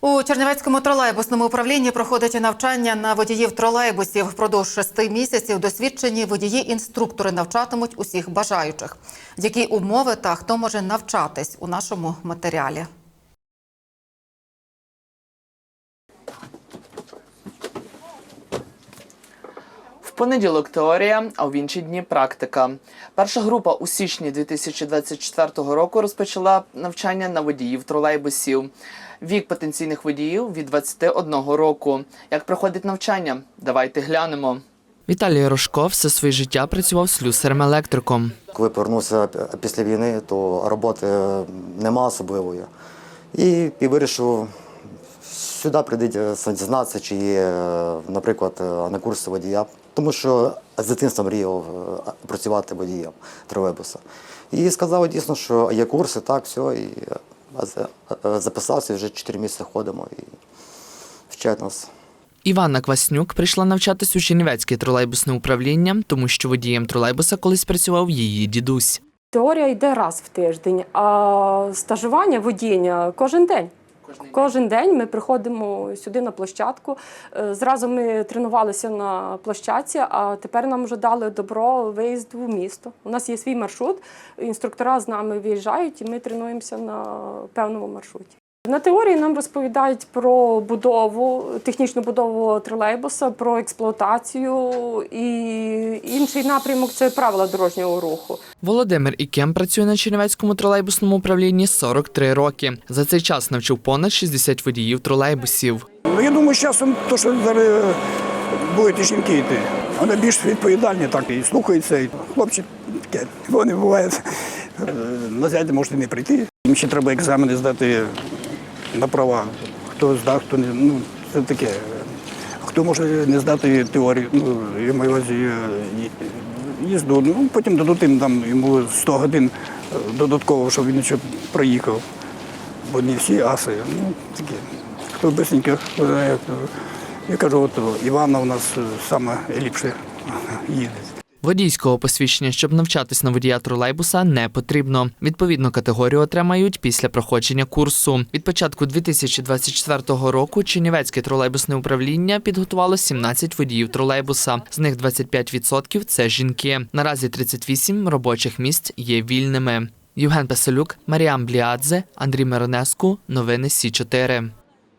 У Чернівецькому тролейбусному управлінні проходить навчання на водіїв тролейбусів. Впродовж шести місяців досвідчені водії-інструктори навчатимуть усіх бажаючих. Які умови та хто може навчатись у нашому матеріалі. В понеділок теорія, а в інші дні практика. Перша група у січні 2024 року розпочала навчання на водіїв тролейбусів. Вік потенційних водіїв від 21 року. Як проходить навчання? Давайте глянемо. Віталій Рожко все своє життя працював слюсарем-електриком. Коли повернувся після війни, то роботи нема особливої. І, і вирішив сюди прийти дізнатися, чи є, е, наприклад, е, на курси водія. Тому що з дитинства мріяв е, працювати водієм тролейбуса. І сказали дійсно, що є курси, так, все. І за- записався, і вже 4 місяці ходимо і вчать нас. Іванна Кваснюк прийшла навчатись у Чернівецьке тролейбусне управління, тому що водієм тролейбуса колись працював її дідусь. Теорія йде раз в тиждень, а стажування водіння кожен день. Кожен день ми приходимо сюди на площадку. Е, Зразу ми тренувалися на площадці, а тепер нам вже дали добро виїзду в місто. У нас є свій маршрут, інструктора з нами виїжджають, і ми тренуємося на певному маршруті. На теорії нам розповідають про будову, технічну будову тролейбуса, про експлуатацію і інший напрямок це правила дорожнього руху. Володимир Ікем працює на Чернівецькому тролейбусному управлінні 43 роки. За цей час навчив понад 60 водіїв тролейбусів. Ну, я думаю, з часом то, що зараз будуть і жінки йти. Вони більш відповідальні, так і слухаються. І хлопці таке, вони бувають. е, На зяді можуть і не прийти. Їм ще треба екзамени здати на права. Хто здав, хто не. Ну, це таке. Хто може не здати теорію, ну, я маю увазі е, їзду. Ну, потім дадуть їм там йому 100 годин е, додатково, щоб він ще проїхав. Бо не всі аси. Ну, таке. Хто бисенько. Я кажу, от Івана у нас е, саме ліпше їде. Водійського посвідчення, щоб навчатись на водія тролейбуса, не потрібно. Відповідну категорію отримають після проходження курсу. Від початку 2024 року Чернівецьке тролейбусне управління підготувало 17 водіїв тролейбуса. З них 25% – це жінки. Наразі 38 робочих місць є вільними. Євген Песелюк, Маріам Бліадзе, Андрій Миронеску. Новини Сі 4